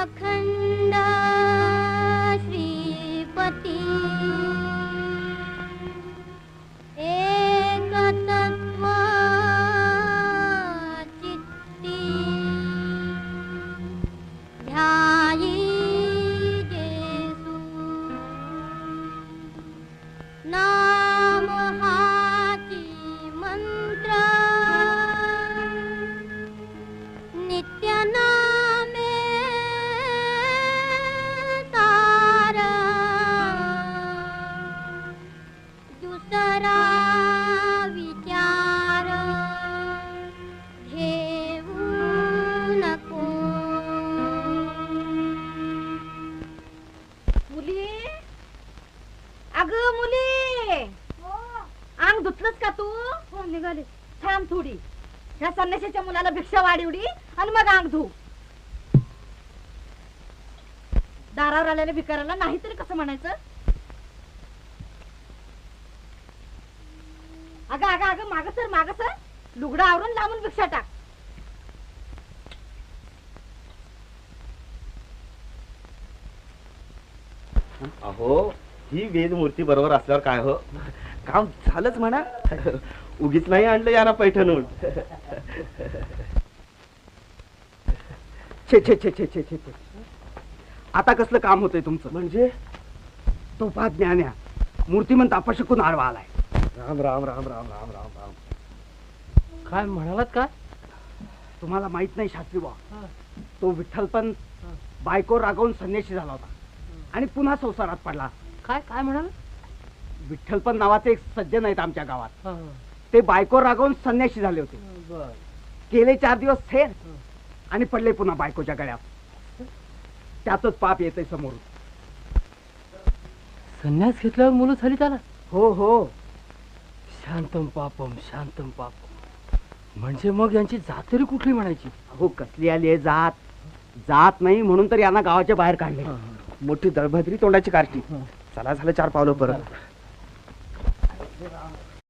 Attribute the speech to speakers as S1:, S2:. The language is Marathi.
S1: अखंड श्रीपती एकतत्व चित्ती ध्यायी जेसु। नाम हाची मंत्र दुसरा विचार घेऊ नको.
S2: मुली? अग मुली! अंग धुतलंस का तू?
S1: हो निघाले.
S2: थांब थोडी. ह्या संन्याशाच्या मुलाला भिक्षा वाढवली आणि मग अंग धु. दारावर आलेल्या भिकाराला नाही तरी कसं म्हणायचं? अगं अगं अगं माग सर माग सर. लुगडं आवरून लांबून भिक्षा टाक.
S3: अहो ही वेदमूर्ती बरोबर असल्यावर काय हो? काम झालंच म्हणा. उगीच नाही आणलं याना पैठणून
S4: छे छे छे छे छे छे छे. आता कसलं काम होतंय तुमचं?
S3: म्हणजे?
S4: तो पा ज्ञान्या. मूर्तिमंत अपशकून आडवा आलाय.
S3: राम राम राम राम राम राम राम.
S5: काय म्हणालात काय
S4: तुम्हाला माहीत नाही शास्त्री बा तो विठ्ठल पण बायको रागवून संन्याशी झाला होता. आणि पुन्हा संसारात पडला.
S5: काय काय म्हणाल?
S4: विठ्ठल पण नावाचे एक सज्जन आहेत आमच्या गावात. ते बायको रागवून संन्याशी झाले होते. गेले चार दिवस थेर आणि पडले पुन्हा बायकोच्या गळ्यात. त्यातच पाप येते समोर
S5: संन्यास घेतल्यावर मुलं झाली त्याला?
S4: हो हो.
S5: शांतम पापम शांतम पापम. म्हणजे मग यांची जात तरी कुठली म्हणायची?
S4: हो कसली आली आहे जात? जात नाही म्हणून तर यांना गावाच्या बाहेर काढले.
S3: मोठी दळभद्री तोंडाची कार्टी. चला झालं चार पावलं परत.